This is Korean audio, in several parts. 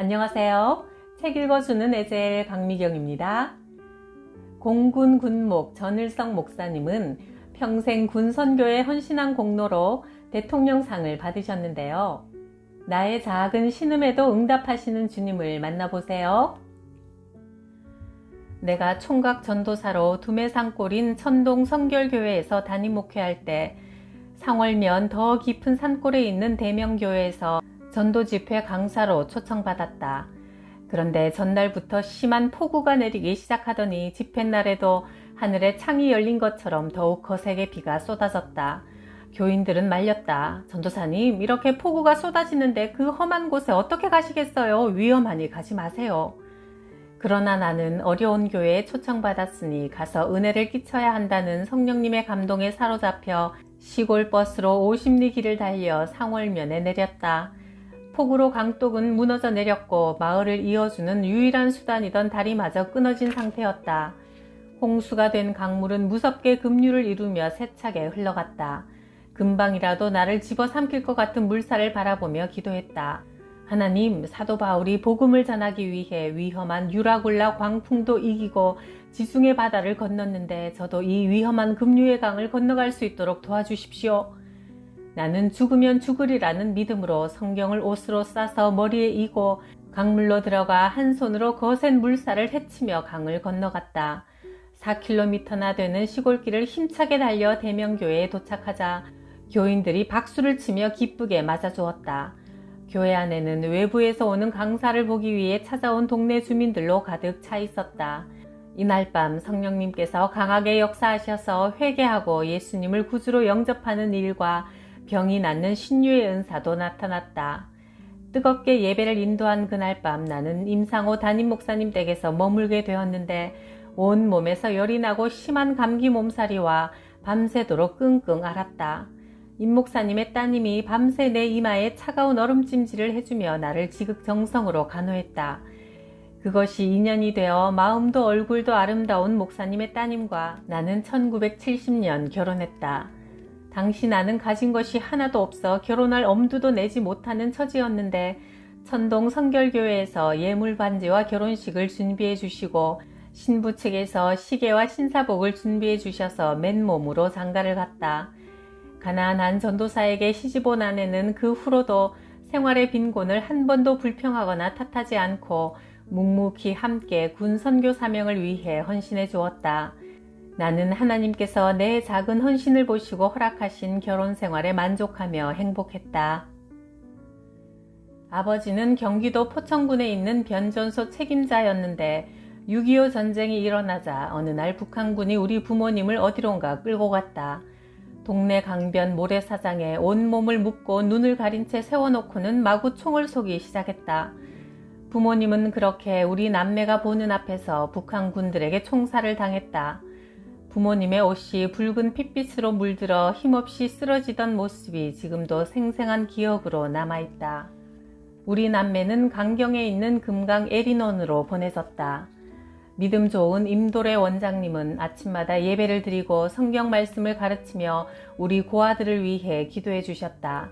안녕하세요. 책 읽어주는 에젤 강미경입니다. 공군 군목 전일성 목사님은 평생 군 선교에 헌신한 공로로 대통령상을 받으셨는데요. 나의 작은 신음에도 응답하시는 주님을 만나보세요. 내가 총각 전도사로 두메산골인 천동 성결교회에서 담임 목회할 때 상월면 더 깊은 산골에 있는 대명교회에서 전도 집회 강사로 초청받았다. 그런데 전날부터 심한 폭우가 내리기 시작하더니 집회날에도 하늘에 창이 열린 것처럼 더욱 거세게 비가 쏟아졌다. 교인들은 말렸다. 전도사님, 이렇게 폭우가 쏟아지는데 그 험한 곳에 어떻게 가시겠어요? 위험하니 가지 마세요. 그러나 나는 어려운 교회에 초청받았으니 가서 은혜를 끼쳐야 한다는 성령님의 감동에 사로잡혀 시골 버스로 50리 길을 달려 상월면에 내렸다. 폭우로 강독은 무너져 내렸고 마을을 이어주는 유일한 수단이던 다리마저 끊어진 상태였다. 홍수가 된 강물은 무섭게 급류를 이루며 세차게 흘러갔다. 금방이라도 나를 집어삼킬 것 같은 물살을 바라보며 기도했다. 하나님, 사도 바울이 복음을 전하기 위해 위험한 유라굴라 광풍도 이기고 지중해 바다를 건넜는데 저도 이 위험한 급류의 강을 건너갈 수 있도록 도와주십시오. 나는 죽으면 죽으리라는 믿음으로 성경을 옷으로 싸서 머리에 이고 강물로 들어가 한 손으로 거센 물살을 헤치며 강을 건너갔다. 4km나 되는 시골길을 힘차게 달려 대명교회에 도착하자 교인들이 박수를 치며 기쁘게 맞아주었다. 교회 안에는 외부에서 오는 강사를 보기 위해 찾아온 동네 주민들로 가득 차 있었다. 이날 밤 성령님께서 강하게 역사하셔서 회개하고 예수님을 구주로 영접하는 일과 병이 낫는 신유의 은사도 나타났다. 뜨겁게 예배를 인도한 그날 밤 나는 임상호 담임 목사님 댁에서 머물게 되었는데 온 몸에서 열이 나고 심한 감기 몸살이와 밤새도록 끙끙 앓았다. 임 목사님의 따님이 밤새 내 이마에 차가운 얼음찜질을 해주며 나를 지극정성으로 간호했다. 그것이 인연이 되어 마음도 얼굴도 아름다운 목사님의 따님과 나는 1970년 결혼했다. 당시 나는 가진 것이 하나도 없어 결혼할 엄두도 내지 못하는 처지였는데 천동 성결교회에서 예물 반지와 결혼식을 준비해 주시고 신부 측에서 시계와 신사복을 준비해 주셔서 맨몸으로 장가를 갔다. 가난한 전도사에게 시집온 아내는 그 후로도 생활의 빈곤을 한 번도 불평하거나 탓하지 않고 묵묵히 함께 군 선교 사명을 위해 헌신해 주었다. 나는 하나님께서 내 작은 헌신을 보시고 허락하신 결혼 생활에 만족하며 행복했다. 아버지는 경기도 포천군에 있는 변전소 책임자였는데 6.25 전쟁이 일어나자 어느 날 북한군이 우리 부모님을 어디론가 끌고 갔다. 동네 강변 모래사장에 온몸을 묶고 눈을 가린 채 세워놓고는 마구 총을 쏘기 시작했다. 부모님은 그렇게 우리 남매가 보는 앞에서 북한 군들에게 총살을 당했다. 부모님의 옷이 붉은 핏빛으로 물들어 힘없이 쓰러지던 모습이 지금도 생생한 기억으로 남아있다. 우리 남매는 강경에 있는 금강 에리논으로 보내졌다. 믿음 좋은 임도래 원장님은 아침마다 예배를 드리고 성경 말씀을 가르치며 우리 고아들을 위해 기도해 주셨다.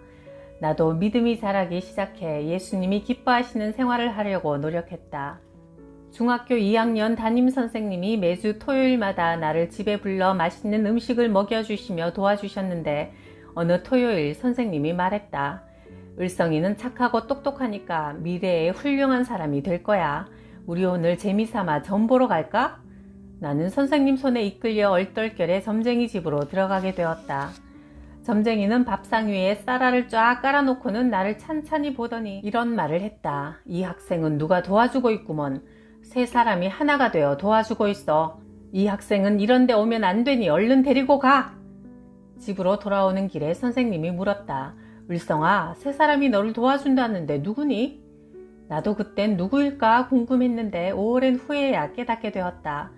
나도 믿음이 자라기 시작해 예수님이 기뻐하시는 생활을 하려고 노력했다. 중학교 2학년 담임 선생님이 매주 토요일마다 나를 집에 불러 맛있는 음식을 먹여주시며 도와주셨는데 어느 토요일 선생님이 말했다. 을성이는 착하고 똑똑하니까 미래에 훌륭한 사람이 될 거야. 우리 오늘 재미삼아 점 보러 갈까? 나는 선생님 손에 이끌려 얼떨결에 점쟁이 집으로 들어가게 되었다. 점쟁이는 밥상 위에 쌀알을 쫙 깔아놓고는 나를 찬찬히 보더니 이런 말을 했다. 이 학생은 누가 도와주고 있구먼. 세 사람이 하나가 되어 도와주고 있어. 이 학생은 이런데 오면 안 되니 얼른 데리고 가. 집으로 돌아오는 길에 선생님이 물었다. 을성아, 세 사람이 너를 도와준다는데 누구니? 나도 그땐 누구일까 궁금했는데 오랜 후에야 깨닫게 되었다.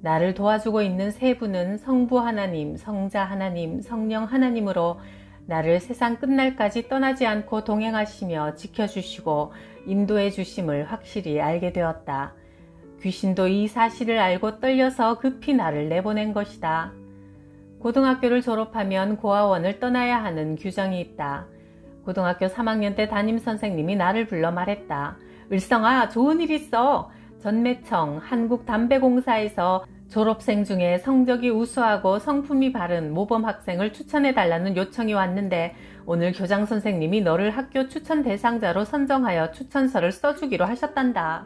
나를 도와주고 있는 세 분은 성부 하나님, 성자 하나님, 성령 하나님으로 나를 세상 끝날까지 떠나지 않고 동행하시며 지켜주시고 인도해 주심을 확실히 알게 되었다. 귀신도 이 사실을 알고 떨려서 급히 나를 내보낸 것이다. 고등학교를 졸업하면 고아원을 떠나야 하는 규정이 있다. 고등학교 3학년 때 담임 선생님이 나를 불러 말했다. 을성아, 좋은 일 있어. 전매청 한국담배공사에서 졸업생 중에 성적이 우수하고 성품이 바른 모범 학생을 추천해 달라는 요청이 왔는데 오늘 교장 선생님이 너를 학교 추천 대상자로 선정하여 추천서를 써주기로 하셨단다.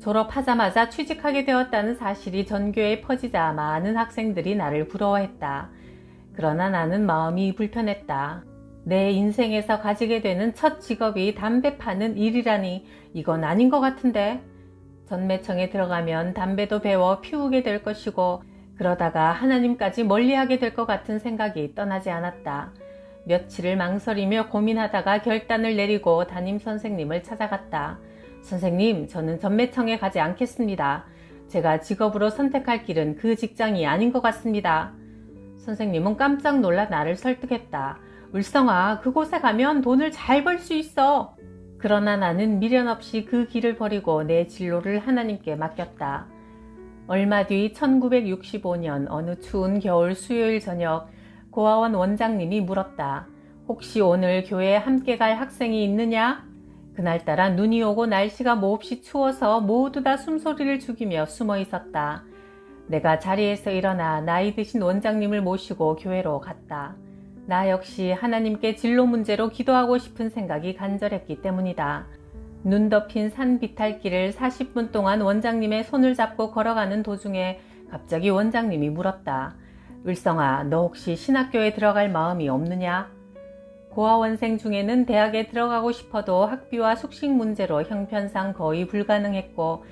졸업하자마자 취직하게 되었다는 사실이 전교에 퍼지자 많은 학생들이 나를 부러워했다. 그러나 나는 마음이 불편했다. 내 인생에서 가지게 되는 첫 직업이 담배 파는 일이라니 이건 아닌 것 같은데. 전매청에 들어가면 담배도 배워 피우게 될 것이고 그러다가 하나님까지 멀리하게 될 것 같은 생각이 떠나지 않았다. 며칠을 망설이며 고민하다가 결단을 내리고 담임 선생님을 찾아갔다. 선생님, 저는 전매청에 가지 않겠습니다. 제가 직업으로 선택할 길은 그 직장이 아닌 것 같습니다. 선생님은 깜짝 놀라 나를 설득했다. 울성아, 그곳에 가면 돈을 잘 벌 수 있어. 그러나 나는 미련 없이 그 길을 버리고 내 진로를 하나님께 맡겼다. 얼마 뒤 1965년 어느 추운 겨울 수요일 저녁 고아원 원장님이 물었다. 혹시 오늘 교회에 함께 갈 학생이 있느냐? 그날따라 눈이 오고 날씨가 몹시 추워서 모두 다 숨소리를 죽이며 숨어 있었다. 내가 자리에서 일어나 나이 드신 원장님을 모시고 교회로 갔다. 나 역시 하나님께 진로 문제로 기도하고 싶은 생각이 간절했기 때문이다. 눈 덮인 산 비탈길을 40분 동안 원장님의 손을 잡고 걸어가는 도중에 갑자기 원장님이 물었다. 을성아, 너 혹시 신학교에 들어갈 마음이 없느냐? 고아원생 중에는 대학에 들어가고 싶어도 학비와 숙식 문제로 형편상 거의 불가능했고,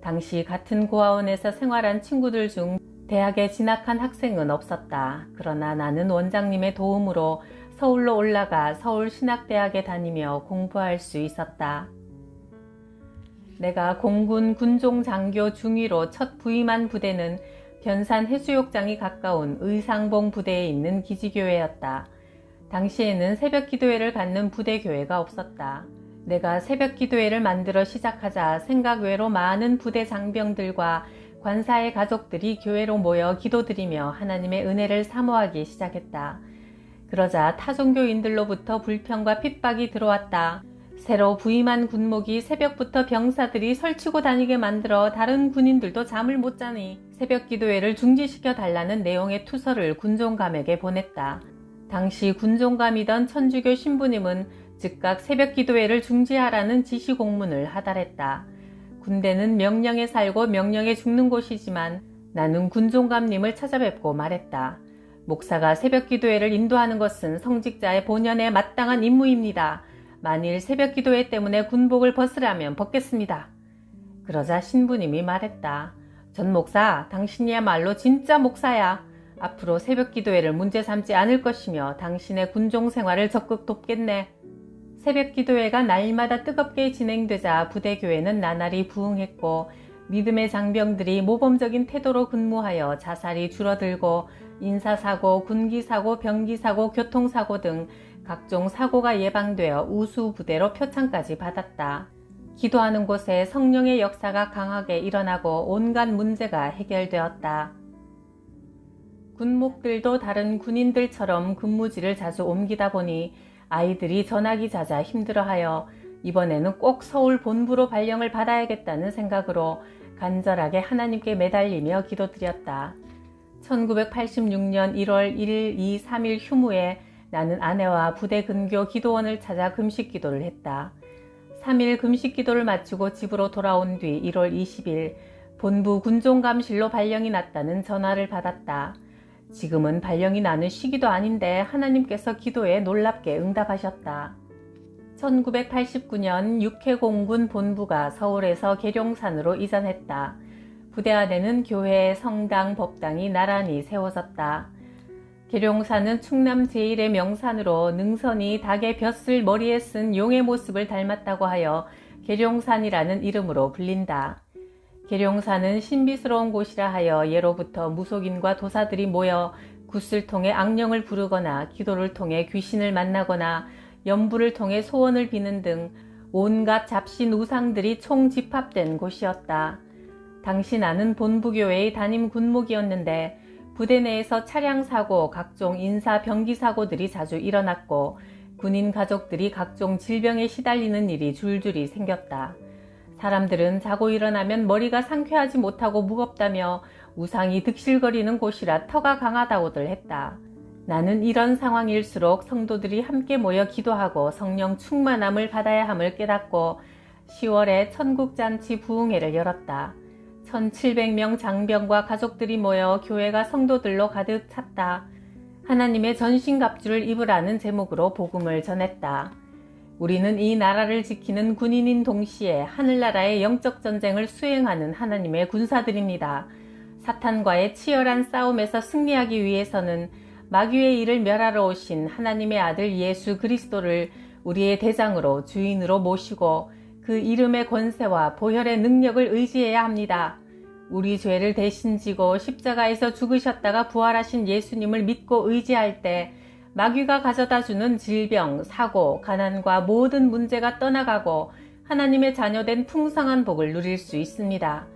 당시 같은 고아원에서 생활한 친구들 중 대학에 진학한 학생은 없었다. 그러나 나는 원장님의 도움으로 서울로 올라가 서울신학대학에 다니며 공부할 수 있었다. 내가 공군 군종 장교 중위로 첫 부임한 부대는 변산 해수욕장이 가까운 의상봉 부대에 있는 기지교회였다. 당시에는 새벽 기도회를 갖는 부대 교회가 없었다. 내가 새벽 기도회를 만들어 시작하자 생각 외로 많은 부대 장병들과 관사의 가족들이 교회로 모여 기도드리며 하나님의 은혜를 사모하기 시작했다. 그러자 타종교인들로부터 불평과 핍박이 들어왔다. 새로 부임한 군목이 새벽부터 병사들이 설치고 다니게 만들어 다른 군인들도 잠을 못 자니 새벽 기도회를 중지시켜 달라는 내용의 투서를 군종감에게 보냈다. 당시 군종감이던 천주교 신부님은 즉각 새벽 기도회를 중지하라는 지시 공문을 하달했다. 군대는 명령에 살고 명령에 죽는 곳이지만 나는 군종감님을 찾아뵙고 말했다. 목사가 새벽 기도회를 인도하는 것은 성직자의 본연에 마땅한 임무입니다. 만일 새벽 기도회 때문에 군복을 벗으라면 벗겠습니다. 그러자 신부님이 말했다. 전 목사, 당신이야말로 진짜 목사야. 앞으로 새벽 기도회를 문제 삼지 않을 것이며 당신의 군종 생활을 적극 돕겠네. 새벽 기도회가 날마다 뜨겁게 진행되자 부대교회는 나날이 부흥했고 믿음의 장병들이 모범적인 태도로 근무하여 자살이 줄어들고 인사사고, 군기사고, 병기사고, 교통사고 등 각종 사고가 예방되어 우수 부대로 표창까지 받았다. 기도하는 곳에 성령의 역사가 강하게 일어나고 온갖 문제가 해결되었다. 군목들도 다른 군인들처럼 근무지를 자주 옮기다 보니 아이들이 전화기 잦아 힘들어하여 이번에는 꼭 서울 본부로 발령을 받아야겠다는 생각으로 간절하게 하나님께 매달리며 기도드렸다. 1986년 1월 1일, 2, 3일 휴무에 나는 아내와 부대 근교 기도원을 찾아 금식 기도를 했다. 3일 금식 기도를 마치고 집으로 돌아온 뒤 1월 20일 본부 군종감실로 발령이 났다는 전화를 받았다. 지금은 발령이 나는 시기도 아닌데 하나님께서 기도에 놀랍게 응답하셨다. 1989년 육해공군 본부가 서울에서 계룡산으로 이전했다. 부대 안에는 교회, 성당, 법당이 나란히 세워졌다. 계룡산은 충남 제1의 명산으로 능선이 닭의 벼슬 머리에 쓴 용의 모습을 닮았다고 하여 계룡산이라는 이름으로 불린다. 계룡산은 신비스러운 곳이라 하여 예로부터 무속인과 도사들이 모여 굿을 통해 악령을 부르거나 기도를 통해 귀신을 만나거나 연부를 통해 소원을 비는 등 온갖 잡신 우상들이 총 집합된 곳이었다. 당시 나는 본부교회의 담임 군목이었는데 부대 내에서 차량 사고, 각종 인사 병기 사고들이 자주 일어났고 군인 가족들이 각종 질병에 시달리는 일이 줄줄이 생겼다. 사람들은 자고 일어나면 머리가 상쾌하지 못하고 무겁다며 우상이 득실거리는 곳이라 터가 강하다고들 했다. 나는 이런 상황일수록 성도들이 함께 모여 기도하고 성령 충만함을 받아야 함을 깨닫고 10월에 천국잔치 부흥회를 열었다. 1700명 장병과 가족들이 모여 교회가 성도들로 가득 찼다. 하나님의 전신갑주를 입으라는 제목으로 복음을 전했다. 우리는 이 나라를 지키는 군인인 동시에 하늘나라의 영적 전쟁을 수행하는 하나님의 군사들입니다. 사탄과의 치열한 싸움에서 승리하기 위해서는 마귀의 일을 멸하러 오신 하나님의 아들 예수 그리스도를 우리의 대장으로 주인으로 모시고 그 이름의 권세와 보혈의 능력을 의지해야 합니다. 우리 죄를 대신 지고 십자가에서 죽으셨다가 부활하신 예수님을 믿고 의지할 때 마귀가 가져다 주는 질병, 사고, 가난과 모든 문제가 떠나가고 하나님의 자녀된 풍성한 복을 누릴 수 있습니다.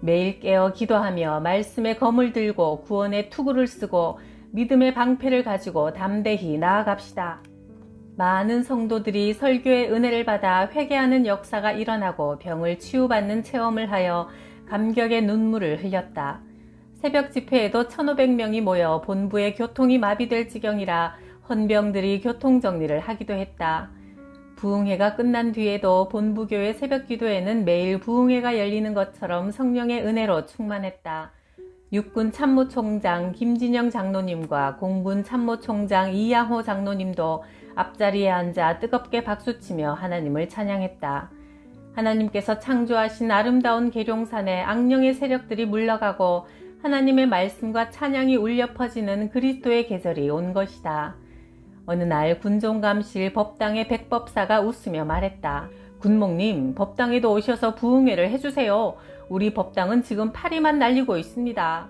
매일 깨어 기도하며 말씀의 검을 들고 구원의 투구를 쓰고 믿음의 방패를 가지고 담대히 나아갑시다. 많은 성도들이 설교의 은혜를 받아 회개하는 역사가 일어나고 병을 치유받는 체험을 하여 감격의 눈물을 흘렸다. 새벽 집회에도 1,500명이 모여 본부의 교통이 마비될 지경이라 헌병들이 교통정리를 하기도 했다. 부흥회가 끝난 뒤에도 본부교회 새벽 기도에는 매일 부흥회가 열리는 것처럼 성령의 은혜로 충만했다. 육군 참모총장 김진영 장로님과 공군 참모총장 이양호 장로님도 앞자리에 앉아 뜨겁게 박수치며 하나님을 찬양했다. 하나님께서 창조하신 아름다운 계룡산에 악령의 세력들이 물러가고 하나님의 말씀과 찬양이 울려 퍼지는 그리스도의 계절이 온 것이다. 어느 날 군종감실 법당의 백법사가 웃으며 말했다. 군목님, 법당에도 오셔서 부흥회를 해주세요. 우리 법당은 지금 파리만 날리고 있습니다.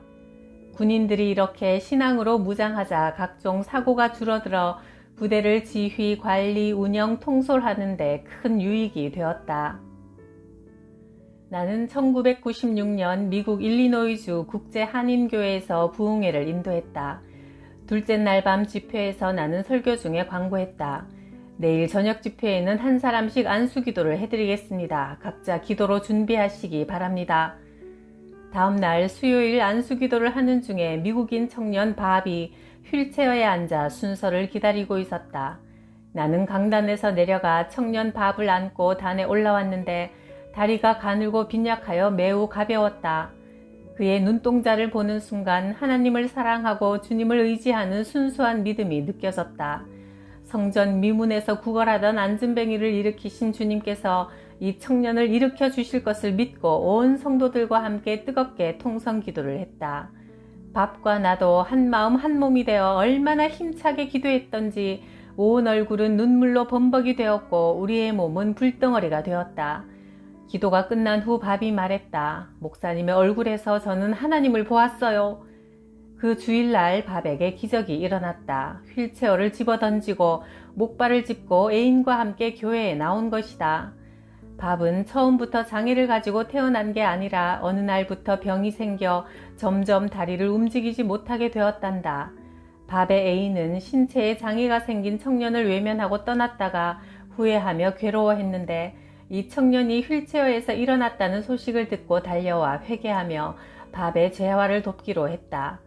군인들이 이렇게 신앙으로 무장하자 각종 사고가 줄어들어 부대를 지휘, 관리, 운영, 통솔하는데 큰 유익이 되었다. 나는 1996년 미국 일리노이주 국제 한인교회에서 부흥회를 인도했다. 둘째 날 밤 집회에서 나는 설교 중에 광고했다. 내일 저녁 집회에는 한 사람씩 안수 기도를 해드리겠습니다. 각자 기도로 준비하시기 바랍니다. 다음 날 수요일 안수 기도를 하는 중에 미국인 청년 바비 휠체어에 앉아 순서를 기다리고 있었다. 나는 강단에서 내려가 청년 밥을 안고 단에 올라왔는데 다리가 가늘고 빈약하여 매우 가벼웠다. 그의 눈동자를 보는 순간 하나님을 사랑하고 주님을 의지하는 순수한 믿음이 느껴졌다. 성전 미문에서 구걸하던 안전뱅이를 일으키신 주님께서 이 청년을 일으켜 주실 것을 믿고 온 성도들과 함께 뜨겁게 통성 기도를 했다. 밥과 나도 한 마음 한 몸이 되어 얼마나 힘차게 기도했던지 온 얼굴은 눈물로 범벅이 되었고 우리의 몸은 불덩어리가 되었다. 기도가 끝난 후 밥이 말했다. 목사님의 얼굴에서 저는 하나님을 보았어요. 그 주일날 밥에게 기적이 일어났다. 휠체어를 집어 던지고 목발을 짚고 애인과 함께 교회에 나온 것이다. 밥은 처음부터 장애를 가지고 태어난 게 아니라 어느 날부터 병이 생겨 점점 다리를 움직이지 못하게 되었단다. 밥의 애인은 신체에 장애가 생긴 청년을 외면하고 떠났다가 후회하며 괴로워했는데 이 청년이 휠체어에서 일어났다는 소식을 듣고 달려와 회개하며 밥의 재활을 돕기로 했다.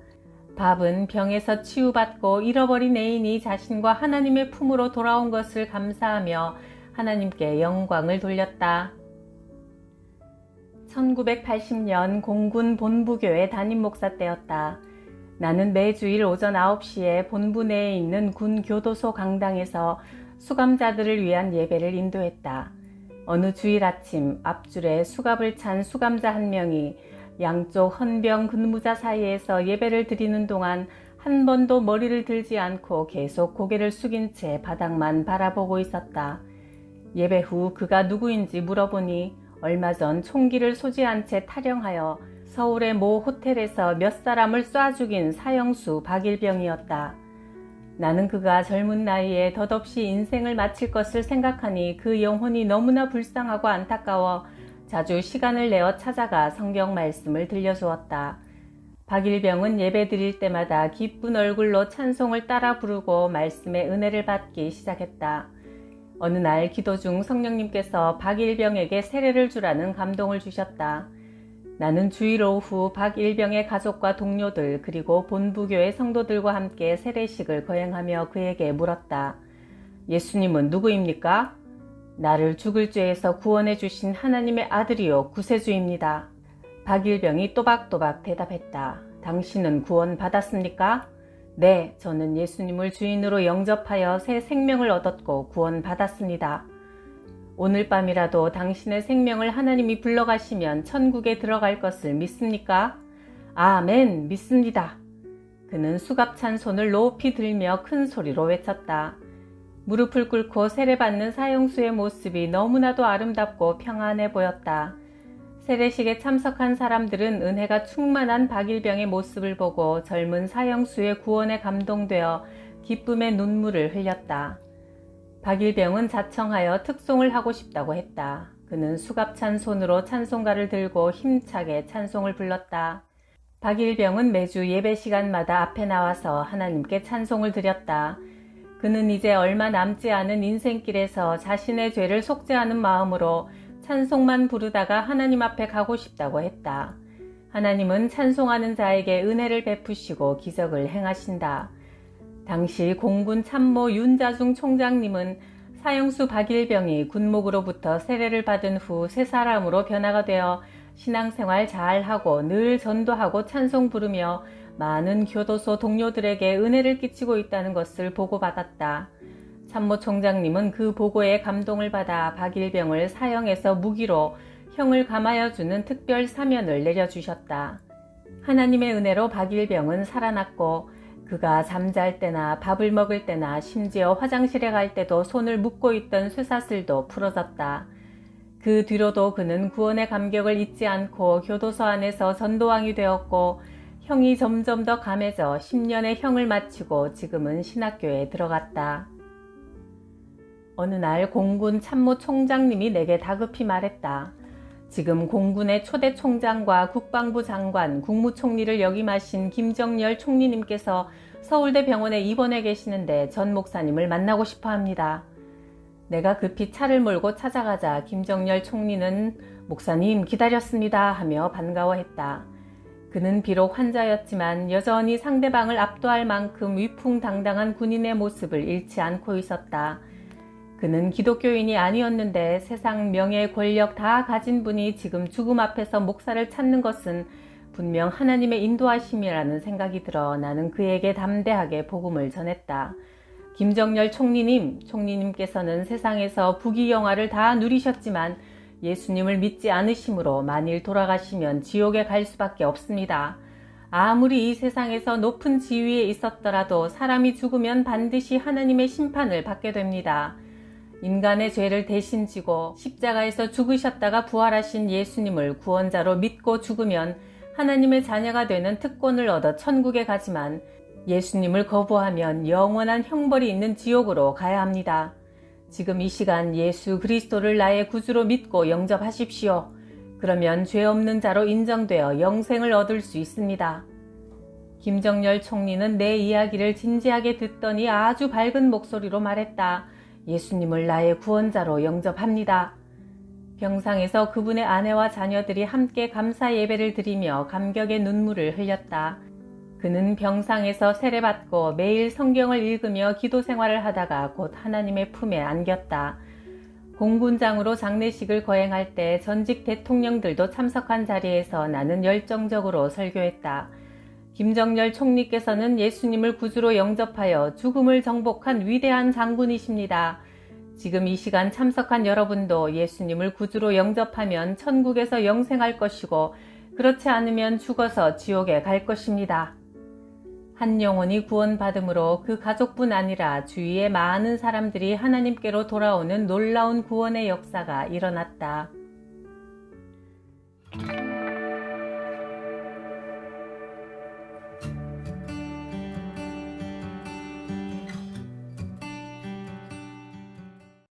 밥은 병에서 치유받고 잃어버린 애인이 자신과 하나님의 품으로 돌아온 것을 감사하며 하나님께 영광을 돌렸다. 1980년 공군 본부교회 담임 목사 때였다. 나는 매주일 오전 9시에 본부 내에 있는 군 교도소 강당에서 수감자들을 위한 예배를 인도했다. 어느 주일 아침 앞줄에 수갑을 찬 수감자 한 명이 양쪽 헌병 근무자 사이에서 예배를 드리는 동안 한 번도 머리를 들지 않고 계속 고개를 숙인 채 바닥만 바라보고 있었다. 예배 후 그가 누구인지 물어보니 얼마 전 총기를 소지한 채 탈영하여 서울의 모 호텔에서 몇 사람을 쏴 죽인 사형수 박일병이었다. 나는 그가 젊은 나이에 덧없이 인생을 마칠 것을 생각하니 그 영혼이 너무나 불쌍하고 안타까워 자주 시간을 내어 찾아가 성경 말씀을 들려주었다. 박일병은 예배 드릴 때마다 기쁜 얼굴로 찬송을 따라 부르고 말씀의 은혜를 받기 시작했다. 어느 날 기도 중 성령님께서 박일병에게 세례를 주라는 감동을 주셨다. 나는 주일 오후 박일병의 가족과 동료들 그리고 본부교회 성도들과 함께 세례식을 거행하며 그에게 물었다. 예수님은 누구입니까? 나를 죽을 죄에서 구원해 주신 하나님의 아들이요 구세주입니다. 박일병이 또박또박 대답했다. 당신은 구원 받았습니까? 네, 저는 예수님을 주인으로 영접하여 새 생명을 얻었고 구원 받았습니다. 오늘 밤이라도 당신의 생명을 하나님이 불러가시면 천국에 들어갈 것을 믿습니까? 아멘, 믿습니다. 그는 수갑찬 손을 높이 들며 큰 소리로 외쳤다. 무릎을 꿇고 세례받는 사형수의 모습이 너무나도 아름답고 평안해 보였다. 세례식에 참석한 사람들은 은혜가 충만한 박일병의 모습을 보고 젊은 사형수의 구원에 감동되어 기쁨의 눈물을 흘렸다. 박일병은 자청하여 특송을 하고 싶다고 했다. 그는 수갑찬 손으로 찬송가를 들고 힘차게 찬송을 불렀다. 박일병은 매주 예배 시간마다 앞에 나와서 하나님께 찬송을 드렸다. 그는 이제 얼마 남지 않은 인생길에서 자신의 죄를 속죄하는 마음으로 찬송만 부르다가 하나님 앞에 가고 싶다고 했다. 하나님은 찬송하는 자에게 은혜를 베푸시고 기적을 행하신다. 당시 공군 참모 윤자중 총장님은 사형수 박일병이 군목으로부터 세례를 받은 후 새 사람으로 변화가 되어 신앙생활 잘하고 늘 전도하고 찬송 부르며 많은 교도소 동료들에게 은혜를 끼치고 있다는 것을 보고받았다. 참모 총장님은 그 보고에 감동을 받아 박일병을 사형해서 무기로 형을 감하여 주는 특별 사면을 내려주셨다. 하나님의 은혜로 박일병은 살아났고 그가 잠잘 때나 밥을 먹을 때나 심지어 화장실에 갈 때도 손을 묶고 있던 쇠사슬도 풀어졌다. 그 뒤로도 그는 구원의 감격을 잊지 않고 교도소 안에서 전도왕이 되었고 형이 점점 더 감해져 10년의 형을 마치고 지금은 신학교에 들어갔다. 어느 날 공군 참모 총장님이 내게 다급히 말했다. 지금 공군의 초대 총장과 국방부 장관, 국무총리를 역임하신 김정열 총리님께서 서울대 병원에 입원해 계시는데 전 목사님을 만나고 싶어 합니다. 내가 급히 차를 몰고 찾아가자 김정열 총리는 목사님 기다렸습니다 하며 반가워했다. 그는 비록 환자였지만 여전히 상대방을 압도할 만큼 위풍당당한 군인의 모습을 잃지 않고 있었다. 그는 기독교인이 아니었는데 세상 명예 권력 다 가진 분이 지금 죽음 앞에서 목사를 찾는 것은 분명 하나님의 인도하심이라는 생각이 들어 나는 그에게 담대하게 복음을 전했다. 김정열 총리님, 총리님께서는 세상에서 부귀 영화를 다 누리셨지만 예수님을 믿지 않으심으로 만일 돌아가시면 지옥에 갈 수밖에 없습니다. 아무리 이 세상에서 높은 지위에 있었더라도 사람이 죽으면 반드시 하나님의 심판을 받게 됩니다. 인간의 죄를 대신 지고 십자가에서 죽으셨다가 부활하신 예수님을 구원자로 믿고 죽으면 하나님의 자녀가 되는 특권을 얻어 천국에 가지만 예수님을 거부하면 영원한 형벌이 있는 지옥으로 가야 합니다. 지금 이 시간 예수 그리스도를 나의 구주로 믿고 영접하십시오. 그러면 죄 없는 자로 인정되어 영생을 얻을 수 있습니다. 김정열 총리는 내 이야기를 진지하게 듣더니 아주 밝은 목소리로 말했다. 예수님을 나의 구원자로 영접합니다. 병상에서 그분의 아내와 자녀들이 함께 감사 예배를 드리며 감격의 눈물을 흘렸다. 그는 병상에서 세례받고 매일 성경을 읽으며 기도 생활을 하다가 곧 하나님의 품에 안겼다. 공군장으로 장례식을 거행할 때 전직 대통령들도 참석한 자리에서 나는 열정적으로 설교했다. 김정열 총리께서는 예수님을 구주로 영접하여 죽음을 정복한 위대한 장군이십니다. 지금 이 시간 참석한 여러분도 예수님을 구주로 영접하면 천국에서 영생할 것이고 그렇지 않으면 죽어서 지옥에 갈 것입니다. 한 영혼이 구원받음으로 그 가족뿐 아니라 주위의 많은 사람들이 하나님께로 돌아오는 놀라운 구원의 역사가 일어났다.